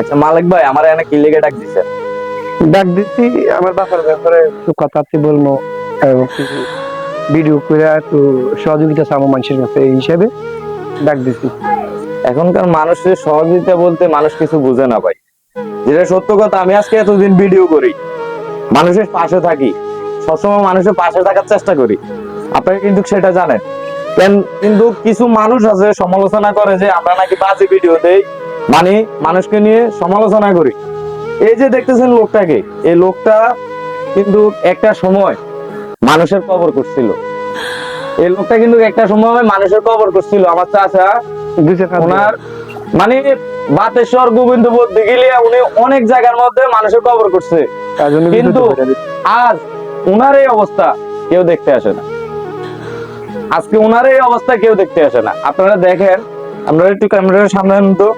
আচ্ছা মালিক ভাই আমার এখানে কি লেগে ডাক দিছে? ডাক দিচ্ছি আমার বাবার ব্যাপারে একটু কথাতে বলব ভিডিও করে একটু সহযোগিতা চাবো মানুষের কাছে এই হিসাবে ডাক দিচ্ছি এখনকার মানুষের সহযোগিতা বলতে মানুষ কিছু বুঝে না ভাই। যেটা সত্য কথা আমি আজকে এতদিন ভিডিও করি মানুষের পাশে থাকি সবসময় মানুষের পাশে থাকার চেষ্টা করি। আপনারা কিন্তু সেটা জানেন। কিন্তু কিছু মানুষ আছে সমালোচনা করে যে আমরা নাকি বাজে ভিডিও দেই মানে মানুষকে নিয়ে সমালোচনা করি। এই যে দেখতেছেন লোকটাকে এই লোকটা কিন্তু একটা সময় মানুষের কবর করছিল এই লোকটা কিন্তু একটা সময় মানুষের কবর করছিল আমার চাচা ওনার মানে বাতেশ্বর গোবিন্দপুর দিঘিলিয়া উনি অনেক জায়গার মধ্যে মানুষের কবর করছে কিন্তু আজ উনার এই অবস্থা কেউ দেখতে আসে না। আজকে উনার এই অবস্থা কেউ দেখতে আসে না। আপনারা দেখেন আপনারা একটু ক্যামেরার সামনে আনুন তো।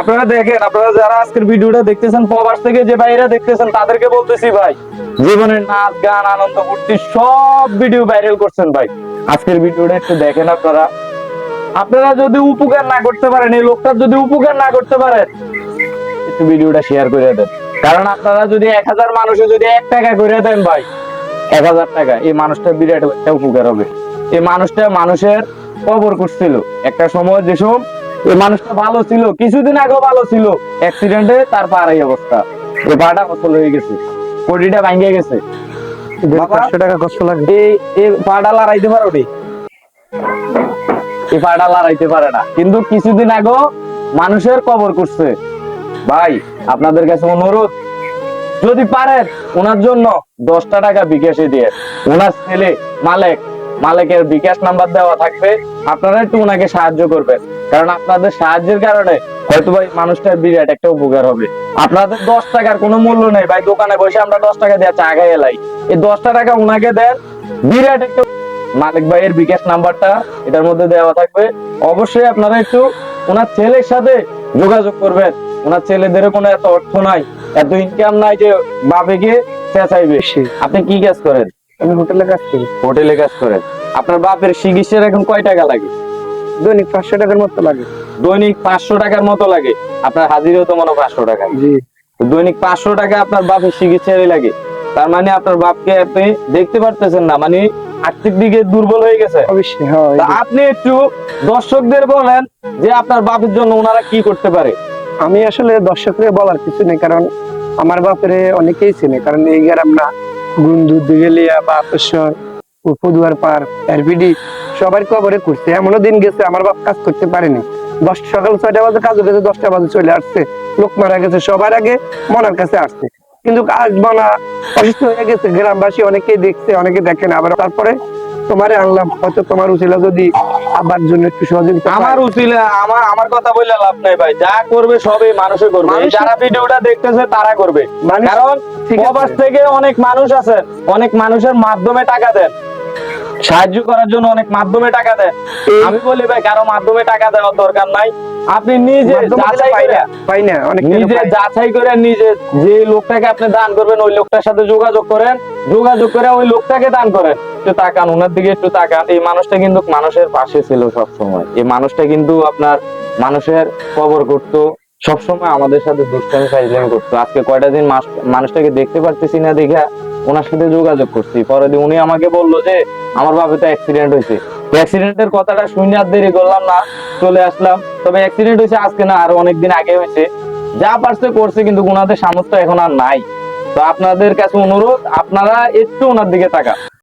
আপনারা দেখেন, আপনারা যারা আজকের ভিডিওটা দেখতেছেন, প্রবাস থেকে যে ভাইরা দেখতেছেন, তাদেরকে বলতেছি ভাই জীবনের নাচ, গান, আনন্দ, ফুর্তি, সব ভিডিও ভাইরাল করছেন ভাই। আজকের ভিডিওটা একটু দেখেন আপনারা। আপনারা যদি উপকার না করতে পারেন, এই লোকটার যদি উপকার না করতে পারেন একটু ভিডিওটা শেয়ার করে দেন। কারণ আপনারা যদি এক হাজার মানুষে যদি এক টাকা করে দেন ভাই, এক হাজার টাকা, এই মানুষটা বিরাট একটা উপকার হবে। এই মানুষটা মানুষের কবর করছিল। একটা সময় যেসব এই মানুষটা ভালো ছিল কিছুদিন আগেও ভালো ছিল অ্যাক্সিডেন্টে তার পার এই অবস্থা। এই পাটা ফসল হয়ে গেছে কোটিটা ভাঙ্গে গেছে। পাঁচশো টাকা কষ্ট লাগে এই এই পাটা লড়াইতে পারো এই পাটা লড়াইতে পারে না। কিন্তু কিছুদিন আগেও মানুষের কবর করছে। ভাই আপনাদের কাছে অনুরোধ যদি পারেন ওনার জন্য দশটা টাকা বিকাশে দিয়ে ওনার ছেলে মালেক মালেকের বিকাশ নাম্বার দেওয়া থাকবে। আপনারা একটু ওনাকে সাহায্য করবেন। কারণ আপনাদের সাহায্যের কারণে হয়তো ভাই মানুষটার বিরাট একটা উপকার হবে। আপনাদের দশ টাকার কোনো মূল্য নেই। ভাই দোকানে বসে আমরা দশ টাকা দিয়ে চা খাই এলাই এই দশটা টাকা ওনাকে দেন। বিরাট একটা মালিক ভাইয়ের বিকাশ নাম্বারটা এটার মধ্যে দেওয়া থাকবে। অবশ্যই আপনারা একটু ওনার ছেলের সাথে যোগাযোগ করবেন। ওনার ছেলেদের কোনো এত অর্থ নাই এত ইনকাম নাই যে বাপে গিয়ে চেঁচাইবে। বেশি। আপনি কি কাজ করেন? আমি হোটেলে কাজ করি। হোটেলে কাজ করেন আপনার বাপের চিকিৎসার এখন কয় টাকা লাগে? দৈনিক পাঁচশো টাকার মতো লাগে। দৈনিক পাঁচশো টাকার মতো লাগে। আপনার হাজিরেও তো মনে পাঁচশো টাকা। জি। দৈনিক পাঁচশো টাকা আপনার বাপের চিকিৎসারই লাগে। তার মানে আপনার বাপকে আপনি দেখতে পারতেছেন না মানে আর্থিক দিকে দুর্বল হয়ে গেছে। হয় আপনি একটু দর্শকদের বলেন যে আপনার বাপের জন্য ওনারা কি করতে পারে। আমি আসলে দর্শকদের বলার কিছু নেই কারণ আমার বাপরে অনেকেই চেনে কারণ এই গ্রাম না। গুন্দু দিগেলিয়া বা আপেশ্বর পদুয়ার পার এরবিডি সবার কবরে করছে। এমনও দিন গেছে, আমার বাপ কাজ করতে পারেনি। দশ, সকাল ছয়টা বাজে কাজ গেছে দশটা বাজে চলে আসছে। লোক মারা গেছে, সবার আগে মনার কাছে আসছে। কিন্তু আজ মনা অসুস্থ হয়ে গেছে, গ্রামবাসী অনেকেই দেখছে, অনেকে দেখেন আবার তারপরে তোমারে আনলাম, হয়তো তোমার উচিলা যদি আবার জন্য একটু সহযোগিতা আমার উচিলে আমার আমার কথা বললে লাভ নাই ভাই। যা করবে সবই মানুষে করবে। যারা ভিডিওটা দেখতেছে তারা করবে। কারণ প্রবাস থেকে অনেক মানুষ আছে অনেক মানুষের মাধ্যমে টাকা দেন। সাহায্য করার জন্য অনেক মাধ্যমে টাকা দেন। আমি বলি ভাই কারও মাধ্যমে টাকা দেওয়ার দরকার নাই। আপনি নিজে যাচাই করে নিজে যাচাই করে নিজে যে লোকটাকে আপনি দান করবেন ওই লোকটার সাথে যোগাযোগ করেন। যোগাযোগ করে ওই লোকটাকে দান করেন একটু তাকান, ওনার দিকে একটু তাকান। এই মানুষটা কিন্তু মানুষের পাশে ছিল সব সময় এই মানুষটা কিন্তু আপনার মানুষের কবর করত সব সময় আমাদের সাথে দুষ্টামি ফাইজলামি করতো। আজকে কয়টা দিন মানুষটাকে দেখতে পারতেছি না দেখা ওনার সাথে যোগাযোগ করছি। পরে উনি আমাকে বলল যে, আমার বাবা তো অ্যাক্সিডেন্ট হয়েছে। অ্যাক্সিডেন্টের কথাটা শুনে আর দেরি করলাম না, চলে আসলাম। তবে অ্যাক্সিডেন্ট হয়েছে আজকে না, আরও অনেকদিন আগে হয়েছে। যা পারছে করছে, কিন্তু ওনাদের সামর্থ্য এখন আর নাই। তো আপনাদের কাছে অনুরোধ আপনারা একটু ওনার দিকে তাকান।